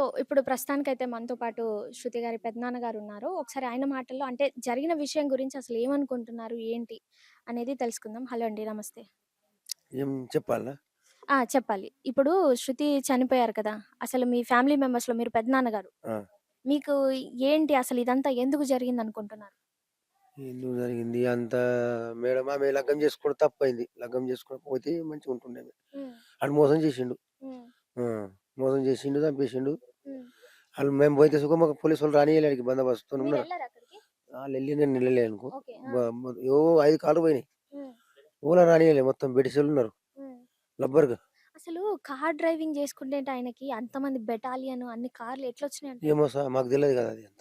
So, ఇప్పుడు ప్రస్తుతానికైతే మనతో పాటు శృతి గారి పెదనాన్న గారు ఉన్నారు. ఒకసారి ఆయన మాటల్లో అంటే జరిగిన విషయం గురించి అసలు ఏమనుకుంటున్నారు? ఏంటి? అనేది తెలుసుకుందాం. హలో అండి. నమస్తే. ఏం చెప్పాలా? ఆ! చెప్పాలి. ఇప్పుడు శృతి చనిపోయారు కదా! అసలు మీ ఫ్యామిలీ మెంబర్స్‌లో మీరు పెదనాన్నగారు. ఆ! మీకు ఏంటి అసలు ఇదంతా ఎందుకు జరిగిందనుకుంటున్నారు? ఎందుకు జరిగింది? అంత మేడం ఆమె లగ్గం చేసుకోవడం తప్పయింది. లగ్గం చేసుకోకపోతే ఆమె. హ్మ్. ఆడు మోసం చేసిండు. ఆ! మోసం చేసిండు, చంపేసిండు. ఆళ్ళు మేము పోయితే సుఖం మాకు పోలీసోళ్ళు రానియ్యలే ఆడికి బందోబస్తుతోని ఉన్నారు. అక్కడికి? ఆళ్ళెళ్ళి నేను ఎళ్ళలే అనుకో. ఓ 5 కార్లు పోయినాయి. ఓలా రానియ్యలే మొత్తం బ్రిటిషోళ్ళున్నారు. హ్మ్. లబ్బర్‌గా. అసలు కార్ డ్రైవింగ్ చేసుకుంటేంటి ఆయనకి అంతమంది బెటాలియన్ అన్ని కార్లు ఎట్లొచ్చినాయంట? ఏమో స మాకు తెలవదు కదా అది అంత.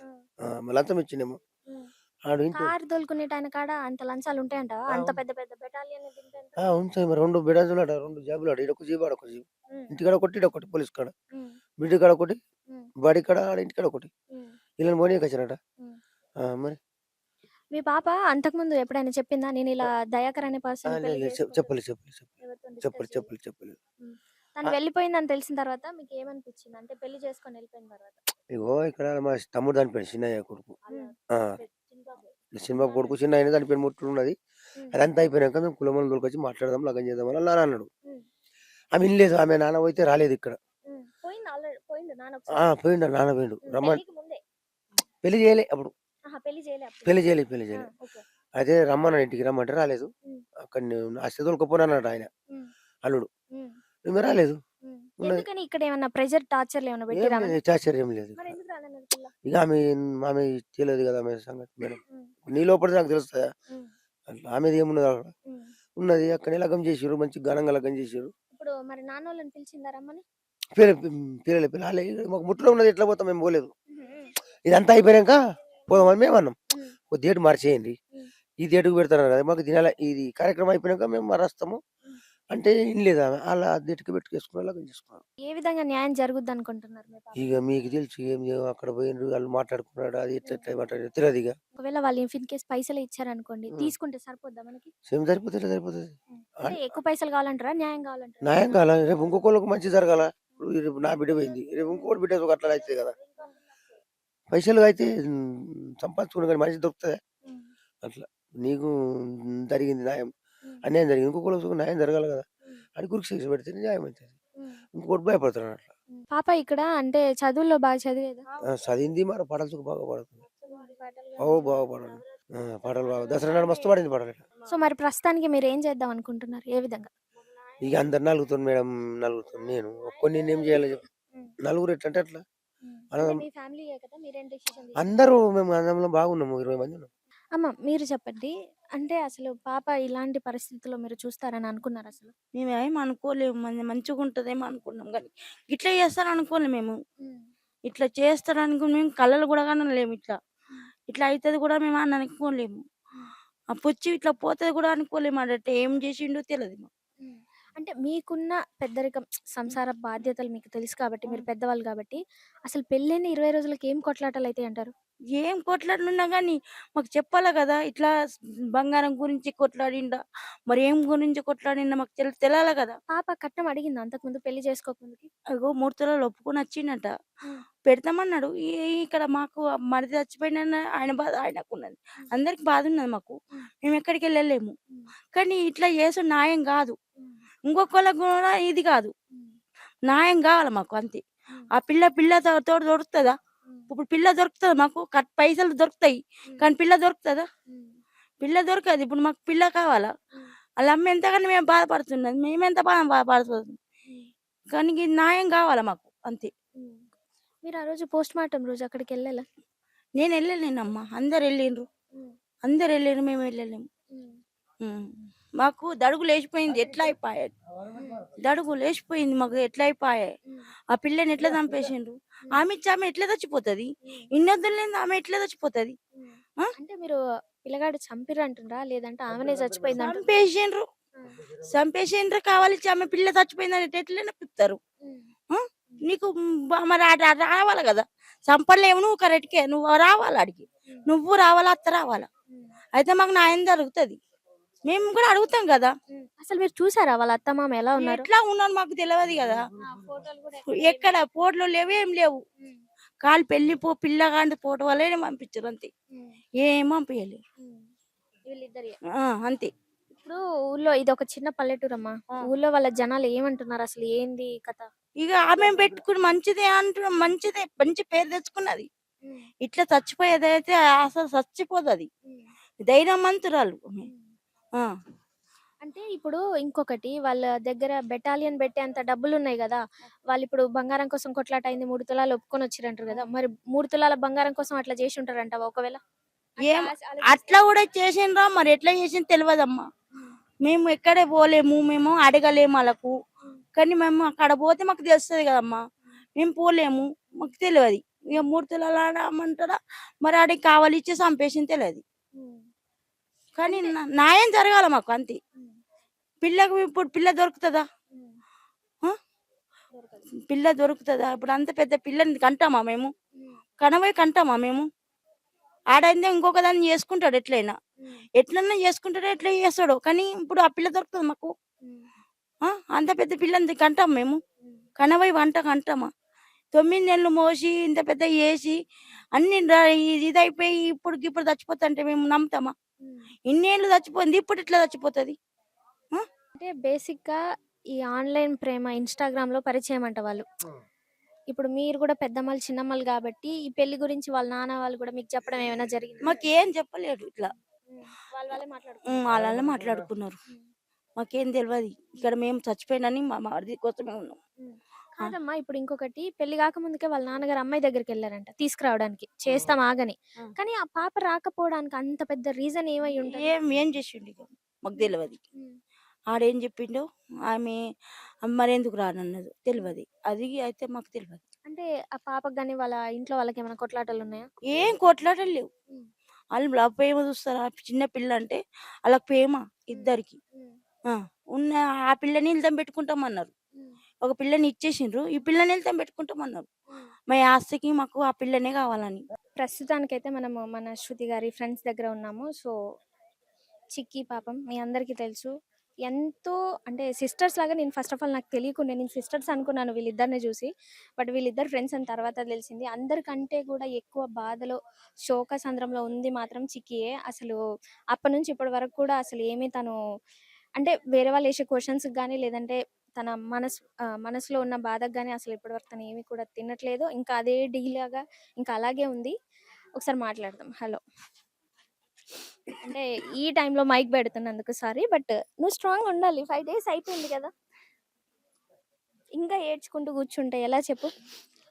హ్మ్. ఆడు ఇంటో కార్ తోలుకునేటాయన కాడ అంత లంచాలుంటాయంటావా? ఆ! అంత పెద్ద పెద్ద బెటాలియన్! ఉంటాయి మరి 2 బిడాసులట, 2 జాబులట. ఈడొక జీబు, ఆడొక జీబు. హ్మ్. ఇంటికాడ ఒకటి, ఈడొకటి పోలీస్ కాడ. బ్రిడ్జి కాడ ఒకటి. బడి కాడ, ఆడ ఇంటికాడ ఒకటి. ఈళ్ళని పోనీయకొచ్చిరట. హ్మ్. ఆ! మరి? మీ పాప అంతకుముందు ఎప్పుడైనా చెప్పిందా? నేనిలా దయాకర్ అనే ఆ! పర్సన్‌ని లేదు పెళ్ళి లేదు. చె చేసుకుంటున్నా చెప్పలే, చెప్పలే, చెప్పలే. ఎవరితోని డిస్కస్ చెప్పలే, చేయలే? చెప్పలే, చెప్పలేదు. హ్మ్. తను ఆ! వెళ్ళిపోయిందని తెలిసిన తర్వాత మీకేమనిపిచ్చింది? అంటే పెళ్ళి చేసుకొని ఎళ్ళిపోయిన తర్వాత? ఇగో ఇక్కడ మా తమ్ముడు చనిపోయిండు చిన్నయ్య కొడుకు. హ్మ్. ఆ! చిన్నబాబు కొడుకు చిన్నాయన చనిపోయిన ముట్టున్నది. హ్మ్. అదంతా అయిపోయినాక మేము కులమోళ్ళని తోలుకొచ్చి మాట్లాడదాం, లగ్గం చేద్దాం అని నాన్న అన్నాడు. ఆమె ఇనలేదు. ఆమె నాన్న పోతే రాలేదిక్కడ. హ్మ్. పోయిండు నాన్న. పోయిండు నాన్న. రమ్మని. పెళ్ళి చేయలే అప్పుడు. పెళ్ళి చేయలే. పెళ్ళి చేయలే. అయితే రమ్మన్నాడు ఇంటికి రమ్మంటే రాలేదు. హ్మ్. అక్కడనే అస్తే తోలుకపోనన్నాడు ఆయన. అల్లుడు. హ్మ్. ఈమె రాలేదు. హ్మ్. ఉన్నది. ఎందుకని ఇక్కడేమన్నా ప్రెషర్, టార్చర్‌లేమన్నా ఏం పెట్టిర్రా లేదు. ఆమెని? టార్చర్ ఏం లేదు ఇక్కడ. ఇక ఆమె ఆమె తెలియదు కదా ఆమె సంగతి మేడం. నీ లోపలిది నాకు తెలుస్తదా? ఆమెది ఏమున్నది అక్కడ? ఉన్నది. అక్కడనే లగ్గం చేసిర్రు. మంచి ఘనంగా లగ్గం చేసిర్రు. ఇప్పుడు మరి నాన్నోళ్ళని పిలిచిందా రమ్మని? పిల పిలలే పిలలే మాకు ముట్టులో ఉన్నది ఎట్లా పోతాం మేము పోలేదు. ఇదంతా అయిపోయినాక పోదామని మేము అన్నాం. ఒక డేట్ మార్చేయండి. ఈ డేట్‌కి పెడతారు కదా! మాకు దినాల ఇది కార్యక్రమం అయిపోయినాక మేము మరస్తాము. అంటే ఇనలేదు ఆమె. ఆళ్ళ డేట్‌కి పెట్టుకేసుకున్నారు. లగ్గం చేసుకున్నారు. ఏ విధంగా న్యాయం జరుగుద్దనుకుంటున్నారు మీ పాపకి? ఇక మీకు తెలుసు ఏం చేయం అక్కడ పోయిండ్రు. ఆళ్ళు మాట్లాడుకున్నాడు. అది ఎట్లా. ఎట్లా మాట్లాడారో తెలవదిగ. ఒకవేళ వాళ్ళు ఇన్ కేస్ పైసలే ఇచ్చారనుకోండి. తీసుకుంటే సరిపోద్దా మనకి? సేమ్ సరిపోతది? అంటే ఎక్కువ పైసలు కావాలంటారా? న్యాయం కావాలంటారా? న్యాయం కావాలా? రేపు ఇంకొకళ్ళకి మంచి జరగాల. ఇప్పుడు రేపు నా బిడ్డ పోయింది. రేపు ఇంకోటి బిడ్డ అట్లా అయితది కదా! పైసలు అయితే హ్మ్, సంపాదించుకున్న కానీ మనిషి దొరుకుతదా? అట్లా. నీకు జరిగింది న్యాయం. అన్యాయం జరిగింది. ఇంకొకళ్ళకి న్యాయం జరగాలి కదా! అని గురికి శిక్ష పెడితే న్యాయం అయితది. హ్మ్. ఇంకోటి భయపడతాడు అట్లా. పాప ఇక్కడ అంటే చదువుల్లో బాగా చదివేదా? చదివింది మరి పాటలు బాగా పాడుతుంది. ఓ బాగా పాడాలి. ఆ! పాటలు బాగా దసరా నాడు మస్తు పాడింది పాటలు. సో, మరి ప్రస్తుతానికి మీరేం చేద్దాం అనుకుంటున్నారు? ఏ విధంగా? ఇక అందరు నలుగుతాను మేడం నలుగుతాను నేను. ఒక్కడిని నేనేం చేయాలి. నలుగురు ఎట్లంటే అట్లా. అంటే? అందరూ మేము అందరం బాగున్నాము. 20 మంది ఉన్నాం. అమ్మ మీరు చెప్పండి. అంటే అసలు పాప ఇలాంటి పరిస్థితిలో మీరు చూస్తారని అనుకున్నారా అసలు? మేమేం అనుకోలేము. మన మంచిగుంటదేమో అనుకున్నాం గానీ, ఇట్లా చేస్తారనుకోలే మేము. హ్మ్. ఇట్లా చేస్తారనుకుని మేము కలలు కూడా కనలేము ఇట్లా. ఇట్లా అయితది కూడా మేము అని అనుకోలేము. ఆ పుచ్చి ఇట్లా పోతది కూడా అనుకోలేము. ఆడట ఏం చేసిండో. హ్మ్. అంటే మీకున్న పెద్దరికం సంసార బాధ్యతలు మీకు తెలుసు కాబట్టి మీరు. పెద్దవాళ్ళు కాబట్టి అసలు పెళ్ళైన 20 రోజులకి ఏం కొట్లాటలైతాయి అంటారు? ఏం కొట్లాటలున్నా గానీ మాకు చెప్పాలా గదా! ఇట్లా స్ బంగారం గురించి కొట్లాడిండా, మరి ఏం గురించి కొట్లాడిండా మాకు తెల్ తెలాల గదా! పాప కట్నం అడిగిందా అంతకుముందు పెళ్ళి చేసుకోకముందుకి? అగో 3 తులాలు ఒప్పుకొని వచ్చిండట. పెడతామన్నాడు. ఈ ఇక్కడ మాకు మరిది చచ్చిపోయిండన్న ఆయన బాధ ఆయనకున్నది. హ్మ్. అందరికి బాధున్నది మాకు. హ్మ్. మేమెక్కడికెళ్ళలేము. హ్మ్. కానీ ఇట్లా చేసుడు న్యాయం గాదు. హ్మ్. ఇంకొకళ్ళకి గూడా ఇది. హ్మ్. న్యాయం గావాల మాకు అంతే. ఆ పిల్ల పిల్లతో తోటి దొరుకుతదా? ఇప్పుడు పిల్ల దొరుకుతదా మాకు? కట్ పైసలు దొరుకుతాయి. కానీ పిల్ల దొరుకుతదా? పిల్ల దొరకదు. ఇప్పుడు మాకు పిల్ల కావాలా? ఆళ్ళ అమ్మ ఎంతగానో మేము బాధపడుతున్నది. మేమెంత బా బాధపడుతున్నాం. హ్మ్. కానీ ఇది న్యాయం గావాల మాకు అంతే. మీరు ఆ రోజు పోస్ట్‌మార్టం రోజు అక్కడికెళ్ళాలా? నేనెళ్ళలేనమ్మా. అందరెళ్ళిండ్రు. హ్మ్. అందరెళ్ళిండ్రు. మేమెళ్ళలేము. హ్మ్. హ్మ్. మాకు దడుగు లేచిపోయింది. ఎట్లా అయిపాయే? హ్మ్. దడుగు లేచిపోయింది మాకు ఎట్లా అయిపాయే? హ్మ్. ఆ పిల్లని ఎట్లా చంపేసిండ్రు? ఆమె ఇచ్చి ఆమె ఎట్లా చచ్చిపోతది? ఇన్నొద్దులు లేనిది ఆమె ఎట్లా చచ్చిపోతది? అంటే మీరు పిల్లగాడు చంపిర్రంటుండ్రా? లేదంటే ఆమెనే చచ్చిపోయిందంటుండ్రా? చంపేసిండ్రు. చంపేసిండ్రు కావాలిచ్చి ఆమె పిల్ల చచ్చిపోయిందని ఎట్లైనా. ఆ? నీకు మరి రావాలి కదా చంపలేవు నువ్వు కరెక్ట్కే నువ్వు రావాలి హ్మ్. నువ్వు రావాలా అత్త రావాలా. అయితే మాకు న్యాయం జరుగుతుంది మేము కూడా అడుగుతాం కదా. అసలు మీరు చూసారా వాళ్ళ అత్తమామ ఎలా ఉన్నారు? ఎట్లా ఉన్నారు మాకు తెలియదు కదా. ఎక్కడ ఫోటోలు లేవు ఏం లేవు. కాలు పెళ్ళి పో పిల్లగాండి ఫోటో వల్లనే పంపించారు అంతే. ఏం ఆ, అంతే. ఇప్పుడు ఊర్లో ఇది ఒక చిన్న పల్లెటూరు అమ్మా ఆ. ఊర్లో వాళ్ళ జనాలు ఏమంటున్నారు అసలు? ఏంది కథ? ఇక ఆమె పెట్టుకుని మంచిదే అంటున్నాం మంచిదే మంచి పేరు తెచ్చుకున్నది. ఇట్లా చచ్చిపోయేదైతే అసలు చచ్చిపోదు అది ధైర్యమంతురాలు. ఆ, అంటే ఇప్పుడు ఇంకొకటి వాళ్ళ దగ్గర బెటాలియన్ పెట్టేంత డబ్బులు ఉన్నాయి కదా వాళ్ళు ఇప్పుడు బంగారం కోసం కొట్లాట అయింది మూడు తులాలు ఒప్పుకొని వచ్చిరంటారు కదా మరి మూడు తులాల బంగారం కోసం అట్లా చేసి ఉంటారంట ఒకవేళ ఏం అట్లా కూడా చేసిండ్రా మరి ఎట్లా చేసింది తెలియదమ్మా మేము ఎక్కడే పోలేము మేము అడగలేము వాళ్ళకు. కానీ మేము అక్కడ పోతే మాకు తెలుస్తుంది కదమ్మా. మేము పోలేము మాకు తెలియదు ఇక మూడు తులాలు ఆడమంటారా మరి ఆడికి కావాలి ఇచ్చి చంపేసింది తెలియదు కానీ నా- న్యాయం జరగాల మాకు అంతే. పిల్లకు ఇప్పుడు పిల్ల దొరుకుతుందా? పిల్ల దొరుకుతుందా? ఇప్పుడు అంత పెద్ద పిల్లని కంటామా మేము? కనవై కంటామా మేము? ఆడైందే ఇంకొక దాన్ని చేసుకుంటాడు ఎట్లయినా. ఎట్లన్నా చేసుకుంటాడో ఎట్లా చేస్తాడో కానీ ఇప్పుడు ఆ పిల్ల దొరుకుతుంది మాకు? అంత పెద్ద పిల్లని కంటాం మేము? కనవై వంట కంటామా? తొమ్మిది నెలలు మోసి ఇంత పెద్ద చేసి అన్ని ఇదైపోయి ఇప్పుడు ఇప్పుడు చచ్చిపోతుంటే మేము నమ్ముతామా? ఇన్నేళ్ళు చచ్చిపోయింది ఇప్పుడు ఇట్లా చచ్చిపోతుంది. అంటే బేసిక్గా ఈ ఆన్లైన్ ప్రేమ ఇన్స్టాగ్రామ్లో పరిచయం అంట వాళ్ళు. ఇప్పుడు మీరు కూడా పెద్దమ్మలు చిన్నమ్మలు కాబట్టి ఈ పెళ్ళి గురించి వాళ్ళ నాన్న వాళ్ళు కూడా మీకు చెప్పడం ఏమైనా జరిగింది? మాకు ఏం చెప్పలేడు ఇట్లా వాళ్ళ వాళ్ళే మాట్లాడుకున్నారు. వాళ్ళ మాట్లాడుకున్నారు. మాకేం తెలియదు ఇక్కడ మేము చచ్చిపోయినని మా మరిది కోసమే ఉన్నాం. కాదమ్మా. ఇప్పుడు ఇంకొకటి పెళ్ళి కాక ముందుకే వాళ్ళ నాన్నగారు అమ్మాయి దగ్గరికి వెళ్ళారంట తీసుకురావడానికి. చేస్తాం ఆగని ఆ. కానీ ఆ పాప రాకపోవడానికి అంత పెద్ద రీజన్ ఏమై ఉంటుంది? ఏం ఏం చేసిండు మాకు తెలియదు ఆడేం చెప్పిండో ఆమె మరి ఎందుకు రానన్నది తెలియదు అది అయితే మాకు తెలియదు అంటే ఆ పాపకు కానీ వాళ్ళ ఇంట్లో వాళ్ళకి ఏమైనా కొట్లాటలు ఉన్నాయా ఏం కొట్లాటలు లేవు. వాళ్ళు లవ్ ప్రేమ చూస్తారు? ఆ చిన్న పిల్ల అంటే వాళ్ళకి ప్రేమ ఇద్దరికి. ఆ, ఉన్న ఆ పిల్లని వెళ్తాం పెట్టుకుంటామన్నారు. ఒక పిల్లని ఇచ్చేసిండ్రు. ఈ పిల్లని వెళ్తాం పెట్టుకుంటామన్నారు. మా ఆస్తికి మాకు ఆ పిల్లనే కావాలని. ప్రస్తుతానికైతే మనము మన శృతి గారి ఫ్రెండ్స్ దగ్గర ఉన్నాము. సో చిక్కి పాపం మీ అందరికీ తెలుసు. ఎంతో అంటే సిస్టర్స్ లాగా నేను ఫస్ట్ ఆఫ్ ఆల్ నాకు తెలియకుండా నేను సిస్టర్స్ అనుకున్నాను వీళ్ళిద్దరిని చూసి. బట్ వీళ్ళిద్దరు ఫ్రెండ్స్ అని తర్వాత తెలిసింది. అందరికంటే కూడా ఎక్కువ బాధలో శోక సంద్రంలో ఉంది మాత్రం చిక్కియే. అసలు అప్పటి నుంచి ఇప్పటి వరకు కూడా అసలు ఏమీ తను అంటే వేరే వాళ్ళు వేసే క్వశ్చన్స్ కానీ లేదంటే తన మనసు మనసులో ఉన్న బాధకు కానీ అసలు ఇప్పటివరకు తను ఏమీ కూడా తినట్లేదు. ఇంకా అదే డీలాగా ఇంకా అలాగే ఉంది. ఒకసారి మాట్లాడదాం. హలో. అంటే ఈ టైంలో మైక్ పెడుతున్నందుకు సారీ బట్ నువ్వు స్ట్రాంగ్ ఉండాలి. ఫైవ్ డేస్ అయిపోయింది కదా. ఇంకా ఏడ్చుకుంటూ కూర్చుంటే ఎలా చెప్పు?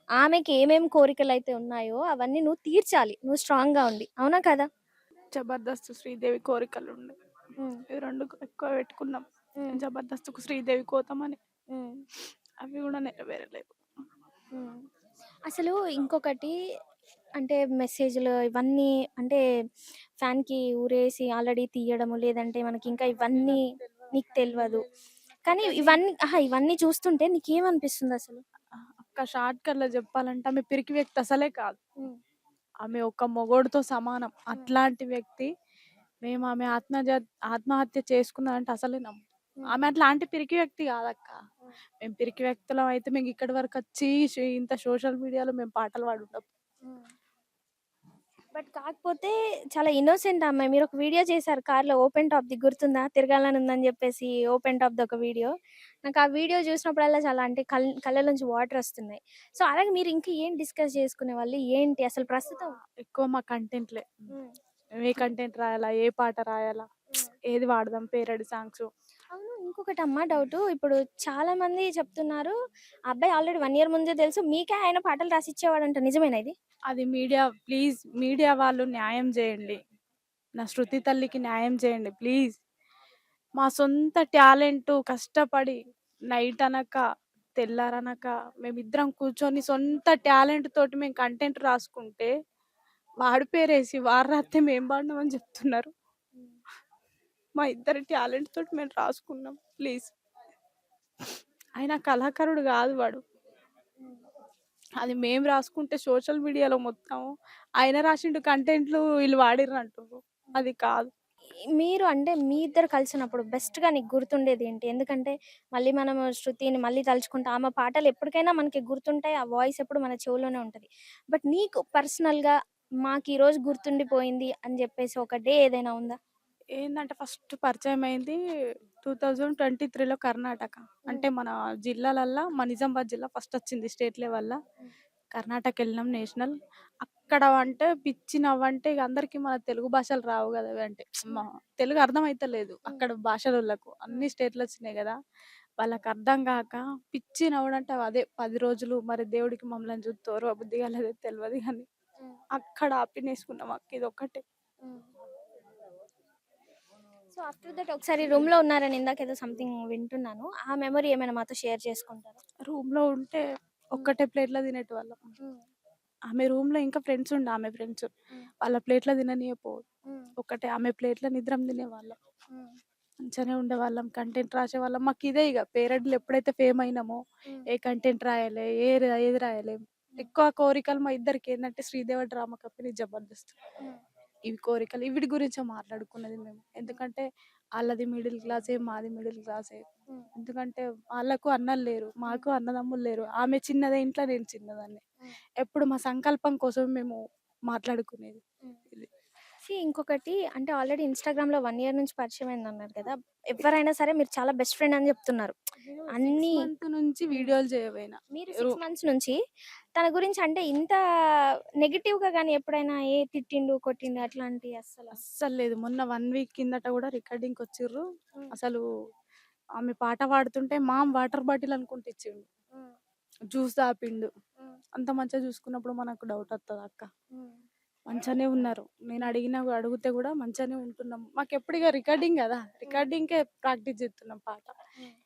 ఆమెకి ఏమేం కోరికలు అయితే ఉన్నాయో అవన్నీ నువ్వు తీర్చాలి. నువ్వు స్ట్రాంగ్గా ఉండి. అవునా కదా? జబర్దస్త్ శ్రీదేవి కోరికలు ఉండే. ఇవి రెండు ఎక్కువ పెట్టుకున్నాం. జబర్దస్త్కు శ్రీదేవి కోతమని. అవి కూడా నెరవేరలేవు అసలు ఇంకొకటి అంటే మెసేజ్లు ఇవన్నీ అంటే ఫ్యాన్కి ఊరేసి ఆల్రెడీ తీయడము లేదంటే మనకి ఇంకా ఇవన్నీ నీకు తెలియదు కానీ ఇవన్నీ ఆహా ఇవన్నీ చూస్తుంటే నీకేమనిపిస్తుంది అసలు? ఒక్క షార్ట్ కట్లో చెప్పాలంటే ఆమె పిరికి వ్యక్తి అసలే కాదు. ఆమె ఒక మొగోడుతో సమానం. అట్లాంటి వ్యక్తి మేము ఆమె ఆత్మహత్య ఆత్మహత్య చేసుకున్నారంటే అసలే నమ్ము. ఆమె అట్లాంటి పిరికి వ్యక్తి కాదక్క. మేము పిరికి వ్యక్తులం అయితే మేము ఇక్కడి వరకు వచ్చి ఇంత సోషల్ మీడియాలో మేము పాటలు పాడుంటాం బట్ కాకపోతే చాలా ఇన్నోసెంట్ అమ్మాయి మీరు ఒక వీడియో చేశారు కార్లో ఓపెన్ టాప్ ది గుర్తుందా? తిరగాలని ఉందని చెప్పేసి ఓపెన్ టాప్ ది ఒక వీడియో. నాకు ఆ వీడియో చూసినప్పుడల్లా చాలా అంటే కళ్ళ కళ్ళ నుంచి వాటర్ వస్తున్నాయి. సో అలాగే మీరు ఇంకా ఏం డిస్కస్ చేసుకునే వాళ్ళు? ఏంటి అసలు ప్రస్తుతం? ఎక్కువ మా కంటెంట్లే. ఏ కంటెంట్ రాయాలా? ఏ పాట రాయాలా? ఏది వాడదాం? Parody songs. ఇంకొకటి అమ్మ డౌట్. ఇప్పుడు చాలా మంది చెప్తున్నారు ఆ అబ్బాయి ఆల్రెడీ వన్ ఇయర్ ముందే తెలుసు మీకే ఆయన పాటలు రాసిచ్చేవాడంట. నిజమేనా ఇది? అది మీడియా ప్లీజ్ మీడియా వాళ్ళు న్యాయం చేయండి. నా శృతి తల్లికి న్యాయం చేయండి ప్లీజ్. మా సొంత టాలెంట్ కష్టపడి నైట్ అనక తెల్లారనక మేమిద్దరం కూర్చొని సొంత టాలెంట్ తోటి మేము కంటెంట్ రాసుకుంటే వాడి పేరేసి వారు రాత్రి మేము పాడినామని చెప్తున్నారు. మా ఇద్దరి టాలెంట్ తోటి మేము రాసుకున్నాం ప్లీజ్ ఆయన కళాకారుడు కాదు వాడు అది మేము రాసుకుంటే సోషల్ మీడియాలో మొత్తం ఆయన రాసిండు కంటెంట్లు వీళ్ళు వాడిర్రు అంటారు అది కాదు మీరు అంటే మీ ఇద్దరు కలిసినప్పుడు బెస్ట్‌గా నీకు గుర్తుండేది ఏంటి? ఎందుకంటే మళ్ళీ మనం శృతిని మళ్ళీ తలుచుకుంటే ఆమె పాటలు ఎప్పటికైనా మనకి గుర్తుంటాయి. ఆ వాయిస్ ఎప్పుడు మన చెవులోనే ఉంటది. బట్ నీకు పర్సనల్‌గా మాకు ఈరోజు గుర్తుండిపోయింది అని చెప్పేసి ఒక డే ఏదైనా ఉందా? ఏందంటే ఫస్ట్ పరిచయం అయింది 2023లో కర్ణాటక. అంటే మన జిల్లాలల్లా మా నిజామాబాద్ జిల్లా ఫస్ట్ వచ్చింది స్టేట్ లెవెల్‌ల. కర్ణాటక ఎళ్ళినాం నేషనల్. అక్కడ అంటే పిచ్చి నవ్వంటే ఇగ అందరికి మన తెలుగు భాషలు రావు గదా! అంటే తెలుగు అర్థమైతలేదు. అక్కడ భాషలోళ్ళకు. అన్ని స్టేట్‌లో వచ్చినాయి గదా! వాళ్ళకి అర్థం గాక పిచ్చి నవ్వుడంటే అదే 10 రోజులు మరి దేవుడికి మమ్మల్ని చూత్తూ ఓర్వబుద్ధి కాలేదో తెలవదు గానీ అక్కడ ఆపినేసుకున్నాం అక్క ఇదొక్కటే. సో, ఆఫ్టర్ దట్ ఒకసారి రూమ్‌లో ఉన్నారని ఇందాకేదో సంథింగ్ వింటున్నాను. ఆ మెమరీ ఏమైనా మాతో షేర్ చేసుకుంటారా? రూమ్‌లో ఉంటే ఒక్కటే ప్లేట్‌లో తినేటోళ్ళం. ఆమె రూమ్‌లో ఇంకా ఫ్రెండ్స్ ఉండే ఆమె ఫ్రెండ్స్. వాళ్ళ ప్లేట్‌లో తిననీయపోవు. ఒక్కటే ఆమె ప్లేట్‌లో నిద్రం తినేవాళ్ళం. మంచిగానే ఉండేవాళ్ళం. కంటెంట్ రాసేవాళ్ళం. మాకిదే ఇగ పేరడీలో ఎప్పుడైతే ఫేమ్ అయినామో ఏ కంటెంట్ రాయాలి, ఏ ఏది రాయాలి. ఎక్కువ కోరికలు మా ఇద్దరికి ఏందంటే శ్రీదేవ డ్రామా కంపెనీ, జబర్దస్త్. ఇవి కోరికలు. వీటి గురించే మాట్లాడుకున్నది మేము. ఎందుకంటే ఆళ్ళది మిడిల్ క్లాసే, మాది మిడిల్ క్లాసే. ఎందుకంటే వాళ్ళకు అన్నలు లేరు. మాకు అన్నదమ్ములు లేరు. ఆమె చిన్నదే ఇంట్లో నేను చిన్నదాన్ని. ఎప్పుడు మా సంకల్పం కోసం మేము మాట్లాడుకునేది. సీ ఇంకొకటి అంటే ఆల్రెడీ ఇన్‌స్టాగ్రామ్‌లో 1 ఇయర్ నుంచి పరిచయం అయిందన్నారు కదా! ఎవరైనా సరే మీరు చాలా బెస్ట్ ఫ్రెండ్ అని చెప్తున్నారు. అన్నీ 6 మంత్ నుంచి వీడియోలు చేయబోయినా. మీరు 6 మంత్స్ నుంచి తన గురించి అంటే ఇంత నెగెటివ్‌గా గాని ఎప్పుడైనా ఏ తిట్టిండు, కొట్టిండు అట్లాంటియి అస్సల? అస్సలు లేదు. మొన్న 1 వీక్ కిందట గూడా రికార్డింగ్‌కి వచ్చిర్రు. అసలు ఆమె పాట పాడుతుంటే మామ్ వాటర్ బాటిల్ అనుకుంట ఇచ్చిండు. జ్యూస్ తాపిండు. అంత మంచిగా చూసుకున్నప్పుడు మనకు డౌట్ వత్తదా అక్క? మంచిగానే ఉన్నారు. నేను అడిగినా అడిగితే గూడా మంచిగానే ఉంటున్నాం. మాకెప్పుడు ఇగ రికార్డింగ్ గదా! రికార్డింగ్‌కే ప్రాక్టీస్ చేస్తున్నాం పాట.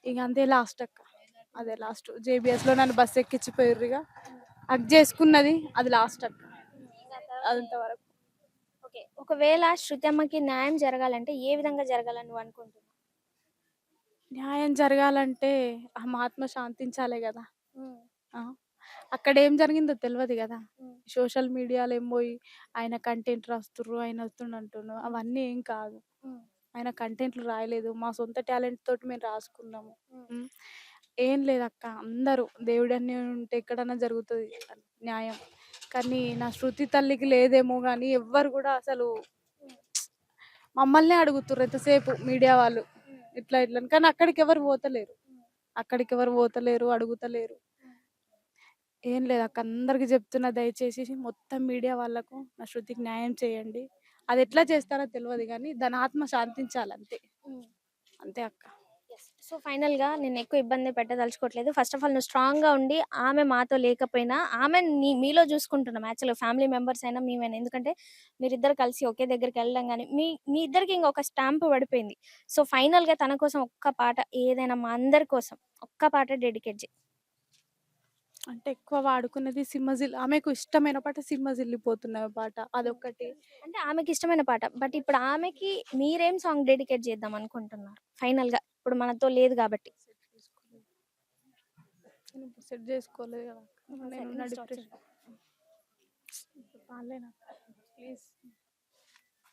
ఇగ అంతే లాస్ట్ అక్క. అదే లాస్ట్. జేబీఎస్‌లో నన్ను బస్ ఎక్కించిపోయిర్రు ఇగ. హగ్ చేసుకున్నది అది లాస్ట్ అక్క. అంతవరకు. ఓకే. ఒకవేళ శృతి అమ్మకి న్యాయం జరగాలంటే ఏ విధంగా జరగాలని నువ్వు అనుకుంటున్నావు? న్యాయం జరగాలంటే ఆమె ఆత్మ శాంతించాలే. ఆ! అక్కడ ఏం జరిగిందో తెలవదు గదా! సోషల్ మీడియాలో ఏమో పోయి ఆయన కంటెంట్ రాస్తుర్రు, ఆయన వస్తుండు. అవన్నీ ఏం కాదు. ఆయన కంటెంట్లు రాయలేదు. మా సొంత టాలెంట్ తోటి మేము రాసుకున్నాము. ఏం లేదక్క. అందరూ దేవుడని ఉంటే ఎక్కడన్నా జరుగుతది న్యాయం. కానీ నా శృతి తల్లికి లేదేమో గానీ ఎవ్వరు గూడా అసలు మమ్మల్నే అడుగుతుర్రు ఎంతసేపు మీడియా వాళ్ళు. ఇట్లా ఇట్లా. కానీ అక్కడికి ఎవరు పోతలేరు. అక్కడికి ఎవరు పోతలేరు, అడుగుతలేరు. ఏం లేదక్క. అందరికి చెప్తున్నా దయచేసి మొత్తం మీడియా వాళ్ళకు నా శృతికి న్యాయం చేయండి. అది ఎట్లా చేస్తారో తెలవదు గానీ దాని ఆత్మ శాంతించాలి అంతే. అంతే అక్క. సో, ఫైనల్‌గా నేను ఎక్కువ ఇబ్బంది పెట్టదలుచుకోవట్లేదు. ఫస్ట్ ఆఫ్ ఆల్ నువ్వు స్ట్రాంగ్‌గా ఉండి ఆమె మాతో లేకపోయినా ఆమెని నీ మీలో చూసుకుంటున్నాం యాక్చువల్‌గా ఫ్యామిలీ మెంబర్స్ అయినా మేమైనా. ఎందుకంటే మీరిద్దరు కలిసి ఒకే దగ్గరికెళ్ళడం గాని మీ మీ ఇద్దరికి ఇంకొక స్టాంప్ పడిపోయింది. సో, ఫైనల్‌గా తన కోసం ఒక్క పాట ఏదైనా మా అందరి కోసం ఒక్క పాట డెడికేట్ చెయి. అంటే ఎక్కువ వాడుకున్నది సింహజిల్ ఆమెకు ఇష్టమైన పాట సింహజిల్లిపోతున్నవి పాట. అదొక్కటి. అంటే ఆమెకి ఇష్టమైన పాట. బట్ ఇప్పుడు ఆమెకి మీరేం సాంగ్ డెడికేట్ చేద్దాం అనుకుంటున్నారు? ఫైనల్‌గా ఇప్పుడు మనతో లేదు కాబట్టి. సెట్ చేసుకోలేదు కదా! నేనున్న. ప్లీజ్.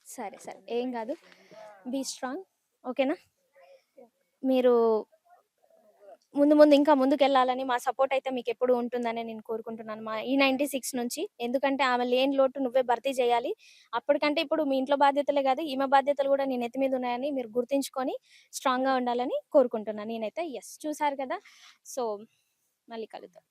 సరే, సరే. ఏం కాదు. Be strong. ఓకేనా? మీరు ముందు ముందు ఇంకా ముందుకెళ్ళాలని మా సపోర్ట్ అయితే మీకు ఎప్పుడు ఉంటుందని నేను కోరుకుంటున్నాను. మా ఈ 96 నుంచి. ఎందుకంటే ఆమె లేని లోటు నువ్వే భర్తీ చేయాలి. అప్పటికంటే ఇప్పుడు మీ ఇంట్లో బాధ్యతలే కాదు ఈమె బాధ్యతలు కూడా నేను ఎత్తి మీద ఉన్నాయని మీరు గుర్తుంచుకొని స్ట్రాంగ్‌గా ఉండాలని కోరుకుంటున్నాను నేనైతే. ఎస్ చూసారు కదా! సో, మళ్ళీ కలుద్దాం.